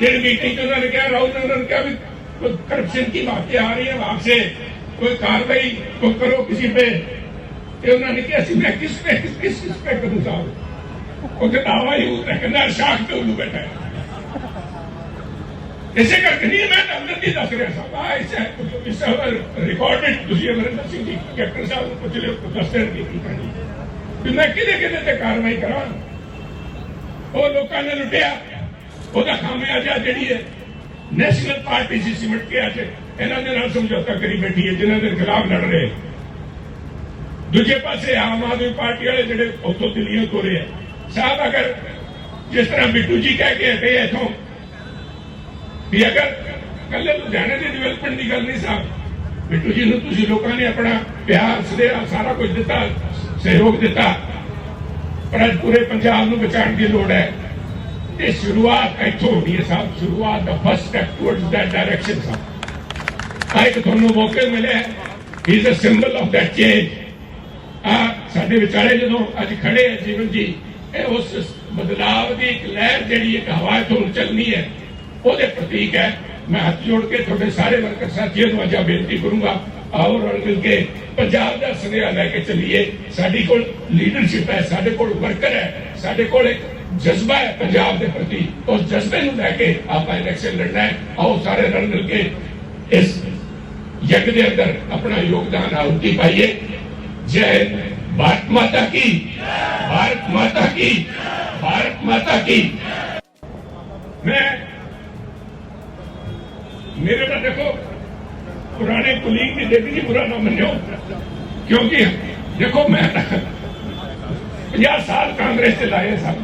ਜਿਹੜੀ ਮੀਟਿੰਗ 'ਚ ਉਹਨਾਂ ਨੇ ਕਿਹਾ ਰਾਹੁਲ ਨੇ ਉਹਨਾਂ ਨੇ ਕਿਹਾ ਵੀ ਕੋਈ करप्शन की बातें आ रही है वहां से कोई कार्रवाई को करो किसी पे ਤੇ ਉਹਨਾਂ ਨੇ ਕਿਹਾ ਸੀ ਮੈਂ ਕਿਸ पे किस किस किस पे करूं साहब ਉਹ ਤੇ ਦਾਵਾ ਹੀ ਉਹ ਕਹਿੰਦਾ ਸ਼ਾਖ ਤੇ ਉੱਲੂ ਬੈਠਾ ਹੈ ਇਸੇ ਕਰਕੇ ਨਹੀਂ ਮੈਂ ਤਾਂ ਅੰਦਰ ਦੀ ਦੱਸ ਰਿਹਾ ਸਾਹਿਬ ਆ ਇਸ ਇਸ ਰਿਕਾਰਡਡ ਤੁਸੀਂ ਅਮਰਿੰਦਰ ਸਿੰਘ ਜੀ ਕੈਪਟਨ ਸਾਹਿਬ ਨੂੰ ਪੁੱਛ ਲਿਓ ਦੱਸ ਦੇਣਗੇ ਕੀ ਕਹਾਣੀ ਵੀ ਮੈਂ ਕਿਹਦੇ ਕਿਹਦੇ ਤੇ ਕਾਰਵਾਈ ਕਰਾਂ ਉਹ ਲੋਕਾਂ ਨੇ ਲੁੱਟਿਆ ਉਹਦਾ ਖਾਮਿਆਜਾ ਜਿਹੜੀ ਹੈ ਨੈਸ਼ਨਲ ਪਾਰਟੀ ਸੀ ਸਿਮਟ ਕੇ ਅੱਜ, ਇਹਨਾਂ ਦੇ ਨਾਲ ਸਮਝੌਤਾ ਕਰੀ ਬੈਠੀ ਹੈ, ਜਿਨ੍ਹਾਂ ਦੇ ਖਿਲਾਫ ਲੜ ਰਹੇ ਦੂਜੇ ਪਾਸੇ ਆਮ ਆਦਮੀ ਪਾਰਟੀ ਵਾਲੇ ਜਿਹੜੇ ਉੱਥੋਂ ਦਿੱਲੀੋਂ ਤੋਰੇ ਆ, ਸਾਹਿਬ, ਅਗਰ ਜਿਸ ਤਰ੍ਹਾਂ ਬਿੱਟੂ ਜੀ ਕਹਿ ਕੇ ਹਟੇ ਇਥੋਂ, ਵੀ ਅਗਰ ਕੱਲੇ ਲੁਧਿਆਣੇ ਦੀ ਡਿਵੈਲਪਮੈਂਟ ਦੀ ਗੱਲ ਨਹੀਂ ਸਾਹਿਬ, ਬਿੱਟੂ ਜੀ ਨੂੰ ਤੁਸੀਂ ਲੋਕਾਂ ਨੇ ਆਪਣਾ ਪਿਆਰ, ਸਦੇਹਾ ਸਾਰਾ ਕੁਝ ਦਿੱਤਾ, ਸਹਿਯੋਗ ਦਿੱਤਾ, ਪਰ ਅੱਜ ਪੂਰੇ ਪੰਜਾਬ ਨੂੰ ਬਚਾਉਣ ਦੀ ਲੋੜ ਹੈ। ਇਹ ਸ਼ੁਰੂਆਤ ਇੱਥੋਂ ਹੋਣੀ ਹੈ ਸਾਹਿਬ, ਸ਼ੁਰੂਆਤ ਦਾ first step towards that direction ਸਾਹਿਬ। ਆਹ ਤੁਹਾਨੂੰ ਮੌਕੇ ਮਿਲਿਆ ਹੀ। Is a symbol of that change ਆ ਸਾਡੇ ਵਿਚਾਰੇ ਜਦੋਂ ਅੱਜ ਖੜੇ ਹੈ ਜੀਵਨ ਜੀ, ਇਹ ਉਸ ਬਦਲਾਵ ਦੀ ਇੱਕ ਲਹਿਰ ਜਿਹੜੀ ਇੱਕ ਹਵਾ ਤੋਂ ਚੱਲਣੀ ਹੈ, ਉਹਦੇ ਪ੍ਰਤੀਕ ਹੈ। ਮੈਂ ਹੱਥ ਜੋੜ ਕੇ ਤੁਹਾਡੇ ਸਾਰੇ ਵਰਕਰ ਸਾਥੀਆਂ ਨੂੰ ਅੱਜ ਬੇਨਤੀ ਕਰੂੰਗਾ, ਆਓ ਰਲ ਮਿਲ ਕੇ ਪੰਜਾਬ ਦਾ ਸੁਨੇਹਾ ਲੈ ਕੇ ਚੱਲੀਏ। ਸਾਡੀ ਕੋਲ ਲੀਡਰਸ਼ਿਪ ਹੈ, ਸਾਡੇ ਕੋਲ ਵਰਕਰ ਹੈ, ਸਾਡੇ ਕੋਲ ਇੱਕ ਜਜ਼ਬਾ ਹੈ ਪੰਜਾਬ ਦੇ ਪ੍ਰਤੀ। ਉਸ ਜਜ਼ਬੇ ਨੂੰ ਲੈ ਕੇ ਆਪਾਂ ਇਲੈਕਸ਼ਨ ਲੜਨਾ ਹੈ। ਆਓ ਸਾਰੇ ਰਲ ਮਿਲ ਕੇ ਇਸ ਯੱਗ ਦੇ ਅੰਦਰ ਆਪਣਾ ਯੋਗਦਾਨ ਆਉਤੀ ਪਾਈਏ। ਜੈ ਭਾਰਤ ਮਾਤਾ ਕੀ। ਭਾਰਤ ਮਾਤਾ ਕੀ। ਭਾਰਤ ਮਾਤਾ ਕੀ। ਮੈਂ ਮੇਰੇ ਪਰ ਦੇਖੋ, ਪੁਰਾਣੇ ਕੁਲੀਗ ਦੀ ਦੇਖੀ ਜੀ ਬੁਰਾ ਨਾ ਮੰਨਿਓ। ਕਿਉਂਕਿ ਦੇਖੋ ਮੈਂ 50 ਸਾਲ ਕਾਂਗਰਸ ਤੇ ਲਾਏ ਸਭ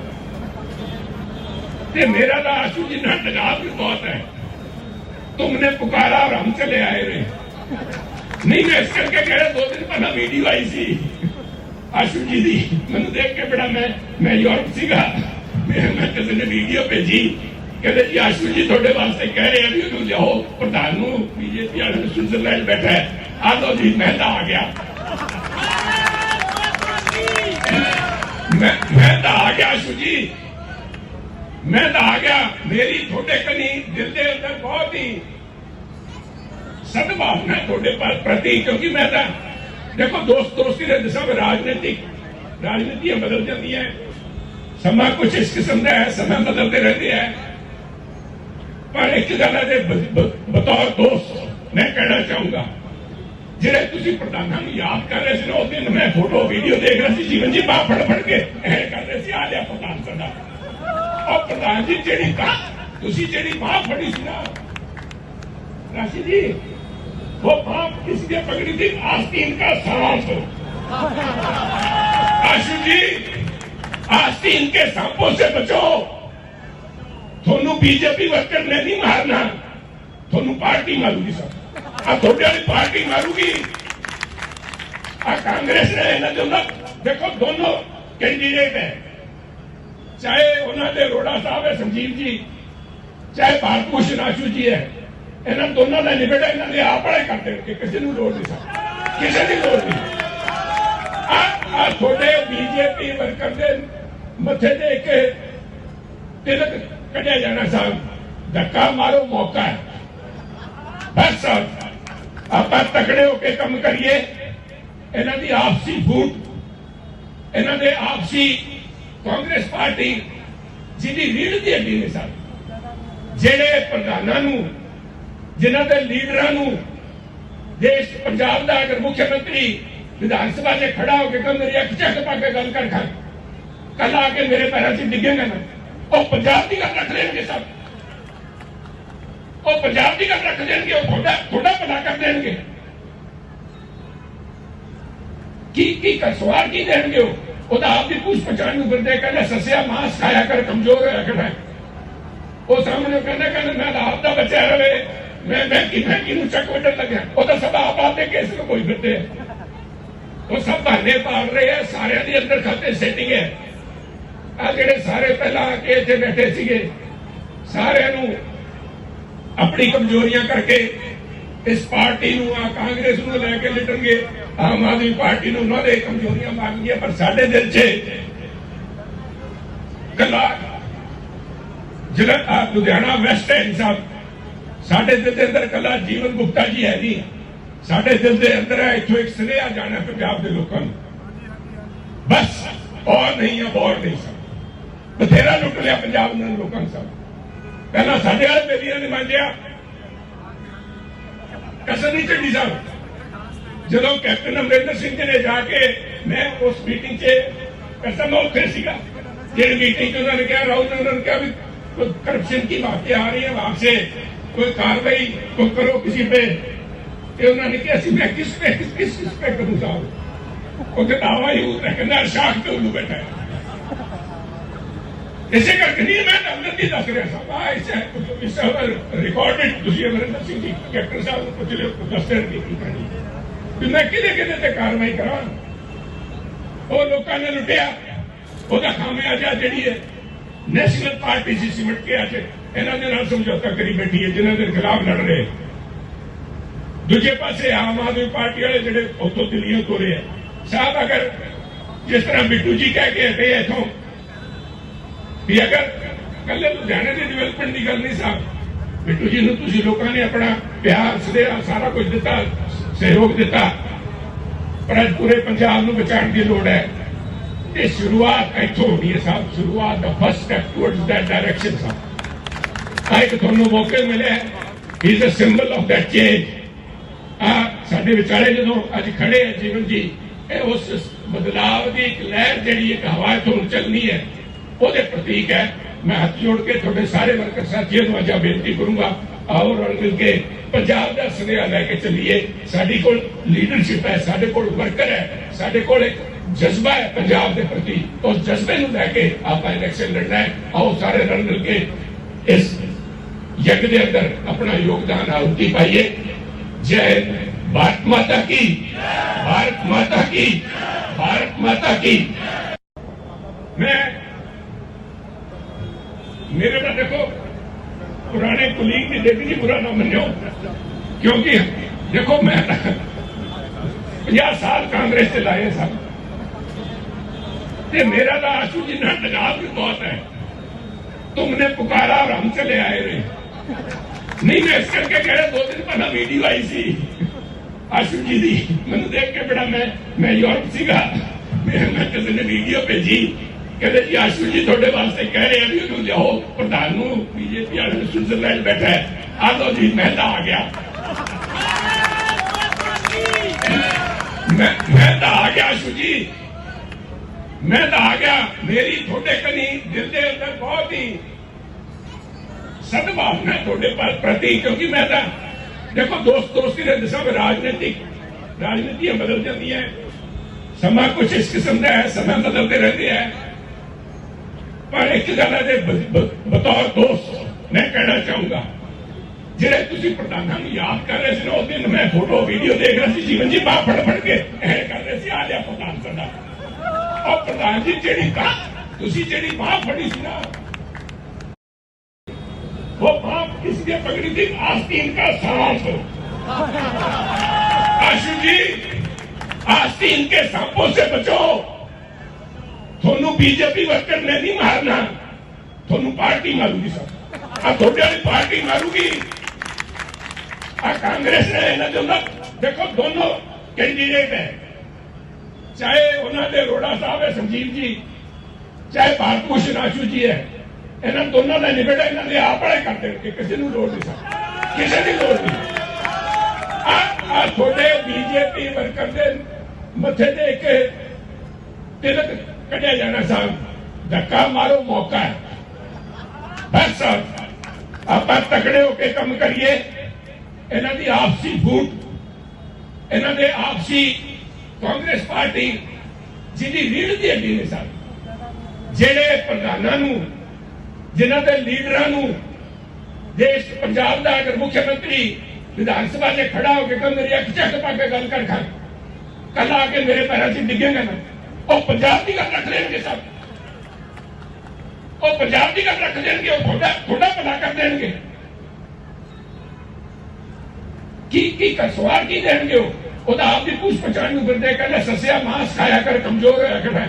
ਤੇ मेरा ना आंसू जी ना लगाव भी बहुत है तुमने पुकारा और हम चले आए रे नहीं मैं इस करके कह रहा दो दिन पहला वीडियो आई सी आशु जी दी मैं देख के बड़ा मैं मैं यूरोप सीगा मैं मैं किसी ने वीडियो भेजी कहते जी आशु जी थोड़े वास्ते कह रहे हैं भी उन्होंने जाओ प्रधान बीजेपी वाले स्विट्जरलैंड बैठा है आ दो जी मैं तो आ गया मैं मैं तो आ गया आशु जी ਮੈਂ ਤਾਂ ਆ ਗਿਆ, ਮੇਰੀ ਤੁਹਾਡੇ ਕਨੀ ਦਿਲ ਦੇ ਅੰਦਰ ਬਹੁਤ ਹੀ ਸਦਭਾਵਨਾ ਤੁਹਾਡੇ ਪ੍ਰਤੀ, ਕਿਉਂਕਿ ਮੈਂ ਤਾਂ ਦੇਖੋ, ਦੋਸਤ ਦੋਸਤੀ ਦੇ ਸਭ ਰਾਜਨੀਤਿਕ, ਰਾਜਨੀਤੀਆਂ ਬਦਲ ਜਾਂਦੀਆਂ ਸਮਾਂ ਕੁਝ ਇਸ ਕਿਸਮ ਦਾ ਹੈ, ਸਮਾਂ ਬਦਲਦੇ ਰਹਿੰਦੇ ਹੈ। ਪਰ ਇੱਕ ਗੱਲ ਹੈ ਬਤੌਰ ਦੋਸਤ, ਮੈਂ ਕਹਿਣਾ ਚਾਹੂੰਗਾ, ਜਿਹੜੇ ਤੁਸੀਂ ਪ੍ਰਧਾਨਾਂ ਨੂੰ ਯਾਦ ਕਰ ਰਹੇ ਸੀ ਨਾ ਉਸ ਦਿਨ ਮੈਂ ਫੋਟੋ, ਵੀਡੀਓ ਦੇਖ ਰਿਹਾ ਸੀ, ਜੀਵਨ ਜੀ, ਬਾਹ ਫੜ ਫੜ ਕੇ ਐ ਕਰ ਰਹੇ ਸੀ, ਆ ਲਿਆ ਪ੍ਰਧਾਨ ਸਾਡਾ। ਉਹ ਪ੍ਰਧਾਨ ਜੀ ਜਿਹੜੀ ਕਾ ਤੁਸੀਂ ਜਿਹੜੀ ਬਾਹ ਫੜੀ ਸੀ ਨਾ राशि जी वो बाप किसने पकड़ी थी आस्तीन का सांप आशु जी आस्तीन के सांपों से बचो ਤੁਹਾਨੂੰ ਬੀਜੇਪੀ ਵਰਕਰ ਨੇ ਨਹੀਂ ਮਾਰਨਾ ਤੁਹਾਨੂੰ ਪਾਰਟੀ ਮਾਰੂਗੀ ਸਭ ਆ ਤੁਹਾਡੇ ਵਾਲੀ ਪਾਰਟੀ ਮਾਰੂਗੀ ਆ ਕਾਂਗਰਸ ਨੇ ਇਹਨਾਂ ਦੇ ਨਾਲ ਦੇਖੋ ਦੋਨੋਂ ਕੈਂਡੀਡੇਟ ਹੈ ਚਾਹੇ ਉਹਨਾਂ ਦੇ ਰੋੜਾ ਸਾਹਿਬ ਹੈ, ਸੰਜੀਵ ਜੀ, ਚਾਹੇ ਭਾਰਤ ਭੂਸ਼ਣ ਆਸ਼ੂ ਜੀ ਹੈ, ਇਹਨਾਂ ਦੋਨਾਂ ਦਾ ਨਿਬੇੜਾ ਇਹਨਾਂ ਦੇ ਆਪ ਵਾਲੇ ਕਰ ਦੇਣਗੇ ਕਿਸੇ ਨੂੰ ਲੋੜ ਨਹੀਂ ਸਾ ਕਿਸੇ ਦੀ ਲੋੜ ਨਹੀਂ। ਆ ਤੁਹਾਡੇ ਬੀਜੇਪੀ ਵਰਕਰ ਦੇ ਮੱਥੇ ਤੇ ਇੱਕ ਤਿਲਕ ਕੱਢਿਆ ਜਾਣਾ ਸਾਹਿਬ। ਧੱਕਾ ਮਾਰੋ, ਮੌਕਾ ਹੈ। ਬਸ ਆਪਾਂ ਤਕੜੇ ਹੋ ਕੇ ਕੰਮ ਕਰੀਏ। ਇਹਨਾਂ ਦੀ ਆਪਸੀ ਫੂਟ, ਇਹਨਾਂ ਦੇ ਆਪਸੀ ਕਾਂਗਰਸ ਪਾਰਟੀ ਜਿਹਦੀ ਰੀੜ ਦੀ ਹੱਡੀ ਨੇ ਸਾਹਿਬ ਜਿਹੜੇ ਪ੍ਰਧਾਨਾਂ ਨੂੰ, ਜਿਨ੍ਹਾਂ ਦੇ ਲੀਡਰਾਂ ਨੂੰ ਦੇਸ਼ ਪੰਜਾਬ ਦਾ ਅਗਰ ਮੁੱਖ ਮੰਤਰੀ ਵਿਧਾਨ ਸਭਾ 'ਚ ਖੜਾ ਹੋ ਕੇ ਕਹਿੰਦਾ ਮੇਰੀ ਅੱਖ ਚੱਕ ਪਾ ਕੇ ਗੱਲ ਕਰ ਖਾ ਕੱਲ ਆ ਕੇ ਮੇਰੇ ਪੈਰਾਂ 'ਚ ਡਿੱਗੇਗਾ ਨਾ। ਉਹ ਪੰਜਾਬ ਦੀ ਗੱਲ ਰੱਖ ਲੈਣਗੇ ਸਭ। ਉਹ ਪੰਜਾਬ ਦੀ ਗੱਲ ਰੱਖ ਦੇਣਗੇ, ਉਹ ਤੁਹਾਡਾ ਤੁਹਾਡਾ ਪਤਾ ਕਰ ਦੇਣਗੇ। ਕੀ ਕੀ ਕਰ ਸਵਾਰ ਕੀ ਦੇਣਗੇ ਉਹ? ਉਹਦਾ ਆਪ ਦੀ ਪੁੱਛ ਪਛਾਣ ਨੂੰ ਬੰਦੇ ਕਹਿੰਦਾ ਸਸਿਆ, ਮਾਸ ਖਾਇਆ ਕਰ, ਕਮਜ਼ੋਰ ਹੋਇਆ ਖੜਾ ਉਹ ਸਾਹਮਣੇ ਕਹਿੰਦਾ ਕਹਿੰਦਾ ਮੈਂ ਆਪ ਦਾ ਬੱਚਾ ਰਵੇ। ਮੈਂ ਮੈਂ ਕਿ ਮੈਂ ਕਿਨੂੰ ਚੱਕ ਵੱਢਣ ਲੱਗਿਆ? ਉਹ ਤਾਂ ਸਭ ਆਪ ਆਪ ਦੇ ਕੇਸ ਨੂੰ ਕੋਈ ਫਿਰਦੇ ਆ। ਉਹ ਸਭ ਬਹਾਨੇ ਪਾਲ ਰਹੇ ਆ, ਸਾਰਿਆਂ ਦੀ ਅੰਦਰ ਖਾਤੇ ਸੈਟਿੰਗ ਹੈ। ਆ ਜਿਹੜੇ ਸਾਰੇ ਪਹਿਲਾਂ ਆ ਕੇ ਇੱਥੇ ਬੈਠੇ ਸੀਗੇ, ਸਾਰਿਆਂ ਨੂੰ ਆਪਣੀ ਕਮਜ਼ੋਰੀਆਂ ਕਰਕੇ ਇਸ ਪਾਰਟੀ ਨੂੰ, ਆ ਕਾਂਗਰਸ ਨੂੰ ਲੈ ਕੇ ਲਿਟਣਗੇ। ਆਮ ਆਦਮੀ ਪਾਰਟੀ ਨੂੰ ਉਹਨਾਂ ਦੇ ਕਮਜ਼ੋਰੀਆਂ ਮੰਗਦੀਆਂ ਪਰ ਸਾਡੇ ਦਿਲ 'ਚ ਗੱਲਾਂ ਜ਼ਿਲ੍ਹਾ ਲੁਧਿਆਣਾ ਵੈਸਟ ਹੈ ਸਾਹਿਬ, ਸਾਡੇ ਦਿਲ ਦੇ ਅੰਦਰ ਕੱਲਾ ਜੀਵਨ ਗੁਪਤਾ ਜੀ ਹੈ ਨਹੀਂ। ਸਾਡੇ ਦਿਲ ਦੇ ਅੰਦਰ ਹੈ, ਇੱਥੋਂ ਇੱਕ ਸੁਨੇਹਾ ਜਾਣਾ ਪੰਜਾਬ ਦੇ ਲੋਕਾਂ ਨੂੰ। ਬਸ ਔਰ ਨਹੀਂ ਹੈ ਔਰ ਨਹੀਂ ਸਭ। ਬਥੇਰਾ ਲੁੱਟ ਲਿਆ ਪੰਜਾਬ ਦੇ ਲੋਕਾਂ ਨੇ ਸਭ। ਪਹਿਲਾਂ ਸਾਡੇ ਵਾਲੇ ਬੇਲੀਆਂ ਨੇ ਮੰਗਿਆ ਕਸਰ ਨਹੀਂ ਚੱਡੀ ਸਾਹਿਬ ਜਦੋਂ ਕੈਪਟਨ ਅਮਰਿੰਦਰ ਸਿੰਘ ਜੀ ਨੇ ਜਾ ਕੇ ਮੈਂ ਉਸ ਮੀਟਿੰਗ 'ਚ ਕਸਮ ਮੈਂ ਉੱਥੇ ਸੀਗਾ ਜਿਹੜੀ ਮੀਟਿੰਗ 'ਚ ਉਹਨਾਂ ਨੇ ਕਿਹਾ ਰਾਹੁਲ ਨੇ ਉਹਨਾਂ ਨੇ ਕਿਹਾ ਵੀ ਕੋਈ करप्शन की बातें आ रही है वहां से कोई कार्रवाई को करो किसी पे ਤੇ ਉਹਨਾਂ ਨੇ ਕਿਹਾ ਸੀ ਮੈਂ ਕਿਸ पे किस किस किस पे करूं साहब ਉਹ ਤੇ ਦਾਵਾ ਹੀ ਉਹ ਕਹਿੰਦਾ ਸ਼ਾਖ ਤੇ ਉਹਨੂੰ ਬੈਠਾ ਹੈ ਇਸੇ ਕਰਕੇ ਨਹੀਂ ਮੈਂ ਤਾਂ ਅੰਦਰ ਦੀ ਦੱਸ ਰਿਹਾ ਸਾਹਿਬ ਆ ਇਸ ਇਸ ਰਿਕਾਰਡਡ ਤੁਸੀਂ ਅਮਰਿੰਦਰ ਸਿੰਘ ਜੀ ਕੈਪਟਨ ਕੀ ਮੈਂ ਕਿਹਦੇ ਕਿਹਦੇ ਤੇ ਕਾਰਵਾਈ ਕਰਾਂ? ਉਹ ਲੋਕਾਂ ਨੇ ਲੁੱਟਿਆ। ਉਹਦਾ ਖਾਮਿਆਜਾ ਜਿਹੜੀ ਹੈ ਨੈਸ਼ਨਲ ਪਾਰਟੀ ਸੀ ਸਿਮਟ ਕੇ ਅੱਜ ਇਹਨਾਂ ਦੇ ਨਾਲ ਸਮਝੌਤਾ ਕਰੀ ਬੈਠੀ ਹੈ, ਜਿਨ੍ਹਾਂ ਦੇ ਖਿਲਾਫ ਲੜ ਰਹੇ। ਦੂਜੇ ਪਾਸੇ ਆਮ ਆਦਮੀ ਪਾਰਟੀ ਵਾਲੇ ਜਿਹੜੇ ਉੱਥੋਂ ਦਿੱਲੀੋਂ ਤੋਰੇ ਆ, ਸਾਹਿਬ, ਅਗਰ ਜਿਸ ਤਰ੍ਹਾਂ ਬਿੱਟੂ ਜੀ ਕਹਿ ਕੇ ਹਟੇ ਇਥੋਂ, ਵੀ ਅਗਰ ਕੱਲੇ ਲੁਧਿਆਣੇ ਦੀ ਡਿਵੈਲਪਮੈਂਟ ਦੀ ਗੱਲ ਨਹੀਂ, ਸਾਹਿਬ, ਬਿੱਟੂ ਜੀ ਨੂੰ ਤੁਸੀਂ ਲੋਕਾਂ ਨੇ ਆਪਣਾ ਪਿਆਰ, ਸਦੇਹਾ ਸਾਰਾ ਕੁਝ ਦਿੱਤਾ ਸਹਿਯੋਗ ਦਿੱਤਾ। ਪਰ ਅੱਜ ਪੂਰੇ ਪੰਜਾਬ ਨੂੰ ਬਚਾਉਣ ਦੀ ਲੋੜ ਹੈ। ਇਹ ਸ਼ੁਰੂਆਤ ਇੱਥੋਂ ਹੋਣੀ ਹੈ ਸਾਹਿਬ। ਸ਼ੁਰੂਆਤ ਦਾ first step towards that direction ਸਾਹਿਬ। ਆਹ ਤੁਹਾਨੂੰ ਮੌਕੇ ਮਿਲਿਆ ਹੀ। Is a symbol of that change ਆ ਸਾਡੇ ਵਿਚਾਰੇ ਜਦੋਂ ਅੱਜ ਖੜੇ ਹੈ ਜੀਵਨ ਜੀ, ਇਹ ਉਸ ਬਦਲਾਵ ਦੀ ਇੱਕ ਲਹਿਰ ਜਿਹੜੀ ਇੱਕ ਹਵਾ ਤੋਂ ਚੱਲਣੀ ਹੈ, ਉਹਦੇ ਪ੍ਰਤੀਕ ਹੈ। ਮੈਂ ਹੱਥ ਜੋੜ ਕੇ ਤੁਹਾਡੇ ਸਾਰੇ ਵਰਕਰ ਸਾਥੀਆਂ ਨੂੰ ਅੱਜ ਬੇਨਤੀ ਕਰੂੰਗਾ ਆਓ ਰਲ ਮਿਲ ਕੇ ਪੰਜਾਬ ਦਾ ਸੁਨੇਹਾ ਲੈ ਕੇ ਚੱਲੀਏ। ਸਾਡੀ ਕੋਲ ਲੀਡਰਸ਼ਿਪ ਹੈ, ਸਾਡੇ ਕੋਲ ਵਰਕਰ ਹੈ, ਸਾਡੇ ਕੋਲ ਇੱਕ ਜਜ਼ਬਾ ਹੈ ਪੰਜਾਬ ਦੇ ਪ੍ਰਤੀ। ਉਸ ਜਜ਼ਬੇ ਨੂੰ ਲੈ ਕੇ ਆਪਾਂ ਇਲੈਕਸ਼ਨ ਲੜਨਾ ਹੈ। ਆਓ ਸਾਰੇ ਰਲ ਮਿਲ ਕੇ ਇਸ ਯੱਗ ਦੇ ਅੰਦਰ ਆਪਣਾ ਯੋਗਦਾਨ ਆਉਤੀ ਪਾਈਏ। ਜੈ ਭਾਰਤ ਮਾਤਾ ਕੀ, ਭਾਰਤ ਮਾਤਾ ਕੀ, ਭਾਰਤ ਮਾਤਾ ਕੀ। ਮੈਂ ਮੇਰੇ ਪਰ ਦੇਖੋ। देखो पुराने कुलीग की देवी जी बुरा ना मनो क्योंकि देखो मैं पंजाह साल कांग्रेस से लाए सब ते मेरा तो आशू जी ना लगाव भी बहुत है तुमने पुकारा और हम चले आए रहे ਨਹੀਂ ਮੈਂ ਇਸ ਕਰਕੇ ਕਹਿ ਰਿਹਾ ਦੋ ਦਿਨ ਪਹਿਲਾਂ ਵੀਡੀਓ ਆਈ ਸੀ ਆਸ਼ੂ ਜੀ ਦੀ ਮੈਨੂੰ ਦੇਖ ਕੇ ਬੜਾ ਮੈਂ ਮੈਂ ਯੂਰਪ ਸੀਗਾ ਮੈਂ ਮੈਂ ਕਿਸੇ ਨੇ ਵੀਡੀਓ ਭੇਜੀ ਕਹਿੰਦੇ ਜੀ ਆਸ਼ੂ ਜੀ ਤੁਹਾਡੇ ਵਾਸਤੇ ਕਹਿ ਰਹੇ ਆ ਵੀ ਉਹਨੂੰ ਲਿਆਓ। ਪ੍ਰਧਾਨ ਨੂੰ ਬੀਜੇਪੀ ਵਾਲੇ ਨੂੰ ਸਵਿਟਜ਼ਰਲੈਂਡ ਬੈਠਾ ਹੈ, ਆ ਲਓ ਜੀ, ਮੈਂ ਆ ਗਿਆ। ਮੈਂ ਮੈਂ ਆ ਗਿਆ ਆਸ਼ੂ ਜੀ। ਮੈਂ ਤਾਂ ਆ ਗਿਆ। ਮੇਰੀ ਤੁਹਾਡੇ ਕਨੀ ਦਿਲ ਦੇ ਅੰਦਰ ਬਹੁਤ ਹੀ ਸਦਭਾਵਨਾ ਤੁਹਾਡੇ ਪਰ ਪ੍ਰਤੀ, ਕਿਉਂਕਿ ਮੈਂ ਤਾਂ ਦੇਖੋ ਦੋਸਤ ਦੋਸਤੀ ਦੇ ਸਭ ਵਿੱਚ ਰਾਜਨੀਤਿਕ ਰਾਜਨੀਤੀਆਂ ਬਦਲ ਜਾਂਦੀਆਂ ਸਮਾਂ ਕੁਝ ਇਸ ਕਿਸਮ ਦਾ ਹੈ, ਸਮਾਂ ਬਦਲਦੇ ਰਹਿੰਦੇ ਹੈ। ਪਰ ਇੱਕ ਗੱਲ ਹੈ ਬ- ਬ- ਬਤੌਰ ਦੋਸਤ ਮੈਂ ਕਹਿਣਾ ਚਾਹੂੰਗਾ ਜਿਹੜੇ ਤੁਸੀਂ ਪ੍ਰਧਾਨਾਂ ਨੂੰ ਯਾਦ ਕਰ ਰਹੇ ਸੀ ਨਾ ਉਸ ਦਿਨ ਮੈਂ ਫੋਟੋ ਵੀਡੀਓ ਦੇਖ ਰਿਹਾ ਸੀ ਜੀਵਨ ਜੀ ਬਾਹ ਫੜ ਫੜ ਕੇ ਇਹ ਕਰ ਰਹੇ ਸੀ ਆ ਲਿਆ ਪ੍ਰਧਾਨ ਸਾਡਾ ਉਹ ਪ੍ਰਧਾਨ ਜੀ ਜਿਹੜੀ ਕਾ ਤੁਸੀਂ ਜਿਹੜੀ ਬਾਹ ਫੜੀ ਸੀ ਨਾ वो बाप किसके पकड़ी थी आस्तीन का सांप आशु जी आस्तीन के सांपों से बचो ਤੁਹਾਨੂੰ ਬੀਜੇਪੀ ਵਰਕਰ ਨੇ ਨਹੀਂ ਮਾਰਨਾ। ਤੁਹਾਨੂੰ ਪਾਰਟੀ ਮਾਰੂਗੀ ਸਭ ਆ ਤੁਹਾਡੇ ਵਾਲੀ ਪਾਰਟੀ ਮਾਰੂਗੀ। ਆ ਕਾਂਗਰਸ ਨੇ ਇਹਨਾਂ ਦੇ ਨਾਲ ਦੇਖੋ, ਦੋਨੋਂ ਕੈਂਡੀਡੇਟ ਹੈ। ਚਾਹੇ ਉਹਨਾਂ ਦੇ ਰੋੜਾ ਸਾਹਿਬ ਹੈ, ਸੰਜੀਵ ਜੀ, ਚਾਹੇ ਭਾਰਤ ਭੂਸ਼ਣ ਆਸ਼ੂ ਜੀ ਹੈ। ਇਹਨਾਂ ਦੋਨਾਂ ਦਾ ਨਿਬੇੜਾ ਇਹਨਾਂ ਦੇ ਆਪ ਵਾਲੇ ਕਰ ਦੇਣਗੇ। ਕਿਸੇ ਨੂੰ ਲੋੜ ਨਹੀਂ ਸਰ। ਕਿਸੇ ਦੀ ਲੋੜ ਨਹੀਂ। ਆ ਤੁਹਾਡੇ ਬੀਜੇਪੀ ਵਰਕਰ ਦੇ ਮੱਥੇ ਤੇ ਇੱਕ ਤਿਲਕ ਕੱਢਿਆ ਜਾਣਾ ਸਾਹਿਬ ਧੱਕਾ ਮਾਰੋ ਮੌਕਾ ਹੈ ਬਸ ਆਪਾਂ ਤਕੜੇ ਹੋ ਕੇ ਕੰਮ ਕਰੀਏ ਇਹਨਾਂ ਦੀ ਆਪਸੀ ਫੂਟ ਇਹਨਾਂ ਦੇ ਆਪਸੀ ਕਾਂਗਰਸ ਪਾਰਟੀ ਜਿਹਦੀ ਰੀੜ ਦੀ ਹੱਡੀ ਨੇ ਸਾਹਿਬ ਜਿਹੜੇ ਪ੍ਰਧਾਨਾਂ ਨੂੰ ਜਿਨ੍ਹਾਂ ਦੇ ਲੀਡਰਾਂ ਨੂੰ ਦੇਸ਼ ਪੰਜਾਬ ਦਾ ਅਗਰ ਮੁੱਖ ਮੰਤਰੀ ਵਿਧਾਨ ਸਭਾ 'ਚ ਖੜਾ ਹੋ ਕੇ ਕਹੇ ਮੇਰੀ ਅੱਖ ਚੱਕ ਪਾ ਕੇ ਗੱਲ ਕਰ ਖਾ ਕੱਲ ਆ ਕੇ ਮੇਰੇ ਪੈਰਾਂ 'ਚ ਡਿੱਗੇਗਾ ਨਾ ਉਹ ਪੰਜਾਬ ਦੀ ਗੱਲ ਰੱਖ ਲੈਣਗੇ ਸਭ ਉਹ ਪੰਜਾਬ ਦੀ ਗੱਲ ਰੱਖ ਲੈਣਗੇ ਉਹ ਤੁਹਾਡਾ ਤੁਹਾਡਾ ਭਲਾ ਕਰ ਦੇਣਗੇ। ਕੀ ਕੀ ਕਸਵਾਰ ਕੀ ਦੇਣਗੇ ਉਹ? ਉਹਦਾ ਆਪ ਦੀ ਪੁੱਛ ਪਛਾਣ ਨੂੰ ਫਿਰਦੇ ਕਹਿੰਦੇ ਸਸਿਆ ਮਾਸ ਖਾਇਆ ਕਰ, ਕਮਜ਼ੋਰ ਹੋਇਆ ਖੜਾ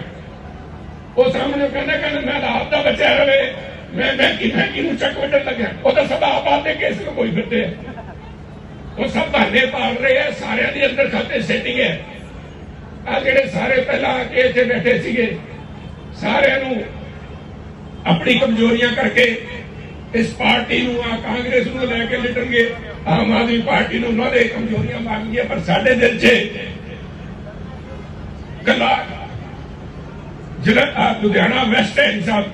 ਉਹ ਸਾਹਮਣੇ ਕਹਿੰਦਾ ਕਹਿੰਦਾ ਮੈਂ ਤਾਂ ਆਪ ਦਾ ਬੱਚਾ ਰਵੇ। ਮੈਂ ਮੈਂ ਕਿ ਕਿਹਨੂੰ ਚੱਕ ਵੱਢਣ ਲੱਗਿਆ। ਉਹ ਤਾਂ ਸਭ ਆਪ ਆਪਦੇ ਕੇਸ ਨੂੰ ਕੋਈ ਫਿਰਦੇ ਉਹ ਸਭ ਬਹਾਨੇ ਪਾਲ ਰਹੇ ਆ, ਸਾਰਿਆਂ ਦੇ ਅੰਦਰ ਖਾਤੇ ਸੈਟਿੰਗ ਹੈ ਆ ਜਿਹੜੇ ਸਾਰੇ ਪਹਿਲਾਂ ਆ ਕੇ ਇੱਥੇ ਬੈਠੇ ਸੀਗੇ, ਸਾਰਿਆਂ ਨੂੰ ਆਪਣੀ ਕਮਜ਼ੋਰੀਆਂ ਕਰਕੇ ਇਸ ਪਾਰਟੀ ਨੂੰ, ਆ ਕਾਂਗਰਸ ਨੂੰ ਲੈ ਕੇ ਲਿਟਣਗੇ ਆਮ ਆਦਮੀ ਪਾਰਟੀ ਨੂੰ ਉਹਨਾਂ ਦੇ ਕਮਜ਼ੋਰੀਆਂ ਮੰਗਦੀਆਂ ਪਰ ਸਾਡੇ ਦਿਲ 'ਚ ਗੱਲਾਂ ਜਿਹੜਾ ਲੁਧਿਆਣਾ ਵੈਸਟ ਹੈ ਸਾਹਿਬ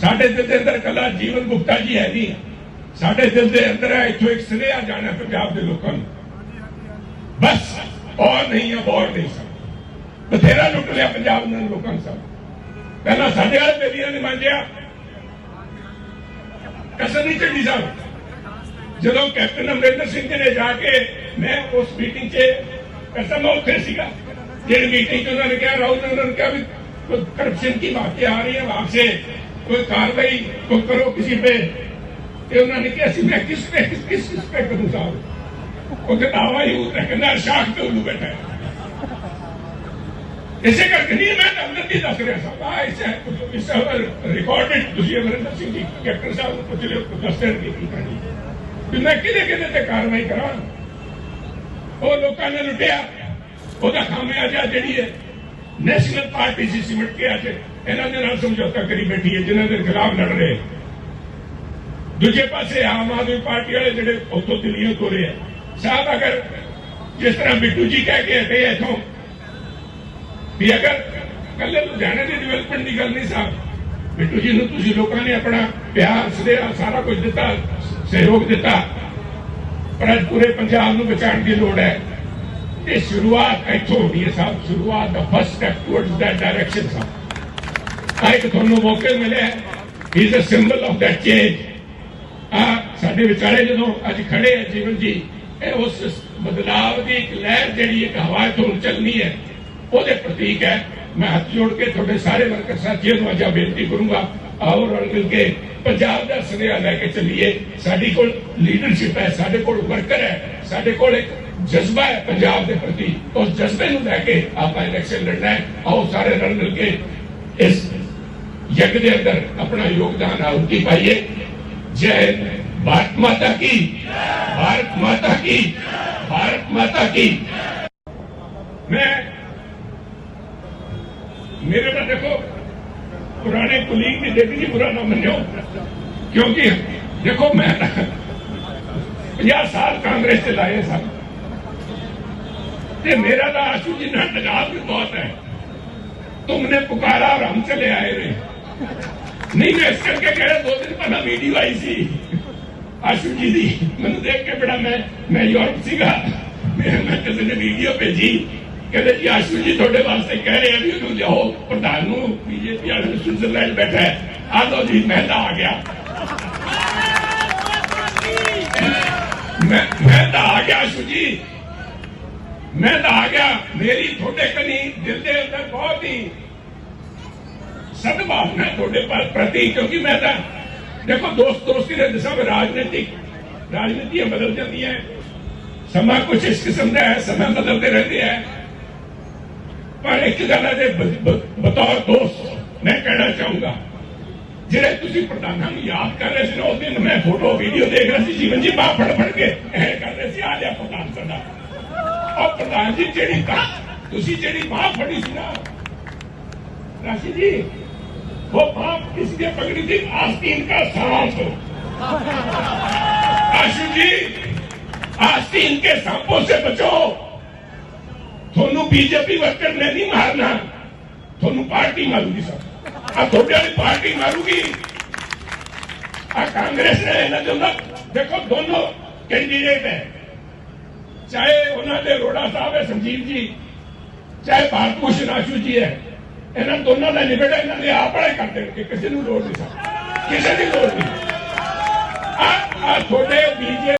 ਸਾਡੇ ਦਿਲ ਦੇ ਅੰਦਰ ਕੱਲਾ ਜੀਵਨ ਗੁਪਤਾ ਜੀ ਹੈ ਨਹੀਂ ਸਾਡੇ ਦਿਲ ਦੇ ਅੰਦਰ ਹੈ, ਇੱਥੋਂ ਇੱਕ ਸੁਨੇਹਾ ਜਾਣਾ ਪੰਜਾਬ ਦੇ ਲੋਕਾਂ ਨੂੰ। ਬਸ, ਔਰ ਨਹੀਂ ਹੈ ਔਰ ਨਹੀਂ ਸਭ ਬਥੇਰਾ ਲੁੱਟ ਲਿਆ ਪੰਜਾਬ ਦੇ ਲੋਕਾਂ ਨੇ ਸਭ ਪਹਿਲਾਂ ਸਾਡੇ ਵਾਲੇ ਬੇਲੀਆਂ ਨੇ ਮੰਗਿਆ ਕਸਰ ਨਹੀਂ ਚੱਲੀ ਸਾਹਿਬ ਜਦੋਂ ਕੈਪਟਨ ਅਮਰਿੰਦਰ ਸਿੰਘ ਜੀ ਨੇ ਜਾ ਕੇ ਮੈਂ ਉਸ ਮੀਟਿੰਗ 'ਚ ਕਸਮ ਮੈਂ ਉੱਥੇ ਸੀਗਾ ਜਿਹੜੀ ਮੀਟਿੰਗ 'ਚ ਉਹਨਾਂ ਨੇ ਕਿਹਾ ਰਾਹੁਲ ਨੇ ਉਹਨਾਂ ਨੇ ਕਿਹਾ ਵੀ कोई करप्शन की बातें आ रही है वहां से कोई कार्रवाई को करो किसी पे कि उन्होंने किया सी मैं किस पे किस किस किस पे करूं साहब वो कहता हवा ही उतरा कहना शाख पे उल्लू बैठा है ਇਸੇ ਕਰਕੇ ਨਹੀਂ ਮੈਂ ਨਵਲਤ ਹੀ ਦੱਸ ਰਿਹਾ ਸਾਂ। ਆ ਇਸੇ ਇਸ ਰਿਕਾਰਡਡ ਤੁਸੀਂ ਅਮਰਿੰਦਰ ਸਿੰਘ ਜੀ, ਕੈਪਟਨ ਸਾਹਿਬ ਨੂੰ ਪੁੱਛ ਲਿਓ ਦੱਸਣ ਦੀ ਕੀ ਕਹਾਣੀ ਵੀ ਮੈਂ ਕਿਹਦੇ ਕਿਹਦੇ ਤੇ ਕਾਰਵਾਈ ਕਰਾਂ? ਉਹ ਲੋਕਾਂ ਨੇ ਲੁੱਟਿਆ। ਉਹਦਾ ਖਾਮਿਆ ਜਾ ਜਿਹੜੀ ਹੈ ਨੈਸ਼ਨਲ ਪਾਰਟੀ ਸੀ, ਸਿਮਟ ਕੇ ਅੱਜ ਇਹਨਾਂ ਦੇ ਨਾਲ ਸਮਝੌਤਾ ਕਰੀ ਬੈਠੀ ਹੈ, ਜਿਨ੍ਹਾਂ ਦੇ ਖਿਲਾਫ ਲੜ ਰਹੇ ਦੂਜੇ ਪਾਸੇ ਆਮ ਆਦਮੀ ਪਾਰਟੀ ਵਾਲੇ ਜਿਹੜੇ ਉਤੋਂ ਦਿੱਲੀੋਂ ਤੋਰੇ ਆ, ਸਾਹਿਬ ਅਗਰ ਜਿਸ ਤਰ੍ਹਾਂ ਬਿੱਟੂ ਜੀ ਕਹਿ ਕੇ ਹਟੇ ਇਥੋਂ ਵੀ ਅਗਰ ਕੱਲੇ ਲੁਧਿਆਣੇ ਦੀ ਡਿਵੈਲਪਮੈਂਟ ਦੀ ਗੱਲ ਨਹੀਂ ਸਾਹਿਬ ਬਿੱਟੂ ਜੀ ਨੂੰ ਤੁਸੀਂ ਲੋਕਾਂ ਨੇ ਆਪਣਾ ਪਿਆਰ ਸਦੇਹਾ ਸਾਰਾ ਕੁਝ ਦਿੱਤਾ, ਸਹਿਯੋਗ ਦਿੱਤਾ, ਪਰ ਅੱਜ ਪੂਰੇ ਪੰਜਾਬ ਨੂੰ ਬਚਾਉਣ ਦੀ ਲੋੜ ਹੈ। ਇਹ ਸ਼ੁਰੂਆਤ ਇੱਥੋਂ ਹੋਣੀ ਹੈ ਸਾਹਿਬ ਸ਼ੁਰੂਆਤ ਦਾ first step towards that direction ਸਾਹਿਬ ਆ ਤੁਹਾਨੂੰ ਮੌਕੇ ਮਿਲਿਆ ਹੀ। Is a symbol of that change ਆ ਸਾਡੇ ਵਿਚਾਰੇ ਜਦੋਂ ਅੱਜ ਖੜੇ ਹੈ ਜੀਵਨ ਜੀ, ਇਹ ਉਸ ਬਦਲਾਵ ਦੀ ਇੱਕ ਲਹਿਰ ਜਿਹੜੀ ਇੱਕ ਹਵਾ ਤੋਂ ਚੱਲਣੀ ਹੈ। ਉਹਦੇ ਪ੍ਰਤੀਕ ਹੈ। ਮੈਂ ਹੱਥ ਜੋੜ ਕੇ ਤੁਹਾਡੇ ਸਾਰੇ ਵਰਕਰ ਸਾਥੀਆਂ ਨੂੰ ਅੱਜ ਬੇਨਤੀ ਕਰੂੰਗਾ, ਆਓ ਰਲ ਮਿਲ ਕੇ ਪੰਜਾਬ ਦਾ ਸੁਨੇਹਾ ਲੈ ਕੇ ਚੱਲੀਏ। ਸਾਡੀ ਕੋਲ ਲੀਡਰਸ਼ਿਪ ਹੈ, ਸਾਡੇ ਕੋਲ ਵਰਕਰ ਹੈ, ਸਾਡੇ ਕੋਲ ਇੱਕ ਜਜ਼ਬਾ ਹੈ ਪੰਜਾਬ ਦੇ ਪ੍ਰਤੀ। ਉਸ ਜਜ਼ਬੇ ਨੂੰ ਲੈ ਕੇ ਆਪਾਂ ਇਲੈਕਸ਼ਨ ਲੜਨਾ ਹੈ। ਆਓ ਸਾਰੇ ਰਲ ਮਿਲ ਕੇ ਇਸ ਯੱਗ ਦੇ ਅੰਦਰ ਆਪਣਾ ਯੋਗਦਾਨ ਆਹੁਤੀ ਪਾਈਏ। ਜੈ ਹਿੰਦ। ਭਾਰਤ ਮਾਤਾ ਕੀ, ਭਾਰਤ ਮਾਤਾ ਕੀ, ਭਾਰਤ ਮਾਤਾ ਕੀ। ਮੈਂ ਮੇਰੇ ਤਾਂ ਦੇਖੋ ਪੁਰਾਣੇ ਕੁਲੀਗ ਦੀ ਦੇਖੀ ਜੀ ਬੁਰਾ ਨਾ ਮੰਨਿਓ ਕਿਉਂਕਿ ਦੇਖੋ ਮੈਂ 50 ਸਾਲ ਕਾਂਗਰਸ ਚ ਲਾਏ ਸਨ ਤੇ ਮੇਰਾ ਤਾਂ ਆਸ਼ੂ ਜੀ ਨਾਲ लगाव भी बहुत है तुमने पुकारा और हम चले आए रे ਨਹੀਂ ਮੈਂ ਇਸ ਕਰਕੇ ਕਹਿ ਰਿਹਾ ਦੋ ਦਿਨ ਪਹਿਲਾਂ ਵੀਡੀਓ ਆਈ ਸੀ ਆਸ਼ੂ ਜੀ ਦੀ ਮੈਨੂੰ ਦੇਖ ਕੇ ਬੜਾ ਮੈਂ ਮੈਂ ਯੂਰਪ ਸੀਗਾ ਮੈਂ ਮੈਂ ਕਿਸੇ ਨੇ ਵੀਡੀਓ ਭੇਜੀ ਕਹਿੰਦੇ ਜੀ ਆਸ਼ੂ ਜੀ ਤੁਹਾਡੇ ਵਾਸਤੇ ਕਹਿ ਰਹੇ ਆ ਵੀ ਉਹਨੂੰ ਲਿਆਓ। ਪ੍ਰਧਾਨ ਨੂੰ ਬੀਜੇਪੀ ਵਾਲੇ ਸਵਿਟਜ਼ਰਲੈਂਡ ਬੈਠਾ ਹੈ। ਆ ਲਓ ਜੀ ਮੈਂ ਆ ਗਿਆ। ਮੈਂ ਮੈਂ ਆ ਗਿਆ ਆਸ਼ੂ ਜੀ। ਮੈਂ ਆ ਗਿਆ। ਮੇਰੀ ਤੁਹਾਡੇ ਕਨੀ ਦਿਲ ਦੇ ਅੰਦਰ ਬਹੁਤ ਹੀ ਸਦਭਾਵਨਾ ਤੁਹਾਡੇ ਪ੍ਰਤੀ, ਕਿਉਂਕਿ ਮੈਂ ਤਾਂ, ਦੇਖੋ ਦੋਸਤ ਦੋਸਤੀ ਦੇ ਸਭ ਰਾਜਨੀਤਿਕ, ਰਾਜਨੀਤੀਆਂ ਬਦਲ ਜਾਂਦੀਆਂ ਸਮਾਂ ਕੁਝ ਇਸ ਕਿਸਮ ਦਾ ਹੈ, ਸਮਾਂ ਬਦਲਦੇ ਰਹਿੰਦੇ ਹੈ। ਪਰ ਇੱਕ ਗੱਲ ਹੈ ਜੇ ਬ- ਬ- ਬਤੌਰ ਦੋਸਤ ਮੈਂ ਕਹਿਣਾ ਚਾਹੂੰਗਾ ਜਿਹੜੇ ਤੁਸੀਂ ਪ੍ਰਧਾਨਾਂ ਨੂੰ ਯਾਦ ਕਰ ਰਹੇ ਸੀ ਨਾ ਉਸ ਦਿਨ ਮੈਂ ਫੋਟੋ ਵੀਡੀਓ ਦੇਖ ਰਿਹਾ ਸੀ ਜੀਵਨ ਜੀ ਬਾਹ ਫੜ ਫੜ ਕੇ ਇਹ ਕਰ ਰਹੇ ਸੀ ਆ ਲਿਆ ਪ੍ਰਧਾਨ ਸਾਡਾ ਉਹ ਪ੍ਰਧਾਨ ਜੀ ਜਿਹੜੀ ਤਾਂ ਤੁਸੀਂ ਜਿਹੜੀ ਬਾਹ ਫੜੀ ਸੀ ਨਾ राशि जी वो बाप किसके पकड़ी थी आस्तीन का सांप आशु जी आस्तीन के सांपों से बचो ਤੁਹਾਨੂੰ ਬੀਜੇਪੀ ਵਰਕਰ ਨੇ ਨਹੀਂ ਮਾਰਨਾ। ਤੁਹਾਨੂੰ ਪਾਰਟੀ ਮਾਰੂਗੀ ਸਭ ਆ ਤੁਹਾਡੇ ਵਾਲੀ ਪਾਰਟੀ ਮਾਰੂਗੀ। ਆ ਕਾਂਗਰਸ ਨੇ ਇਹਨਾਂ ਦੇ ਅੰਦਰ ਦੇਖੋ, ਦੋਨੋਂ ਕੈਂਡੀਡੇਟ ਹੈ। ਚਾਹੇ ਉਹਨਾਂ ਦੇ ਰੋੜਾ ਸਾਹਿਬ ਹੈ, ਸੰਜੀਵ ਜੀ। ਚਾਹੇ ਭਾਰਤ ਭੂਸ਼ਣ ਆਸ਼ੂ ਜੀ ਹੈ। ਇਹਨਾਂ ਦੋਨਾਂ ਦਾ ਨਿਬੇੜਾ ਇਹਨਾਂ ਦੇ ਆਪ ਵਾਲੇ ਕਰ ਦੇਣਗੇ। ਕਿਸੇ ਨੂੰ ਲੋੜ ਨਹੀਂ ਸਰ। ਕਿਸੇ ਦੀ ਲੋੜ ਨਹੀਂ। ਆ ਆ ਤੁਹਾਡੇ ਬੀਜੇ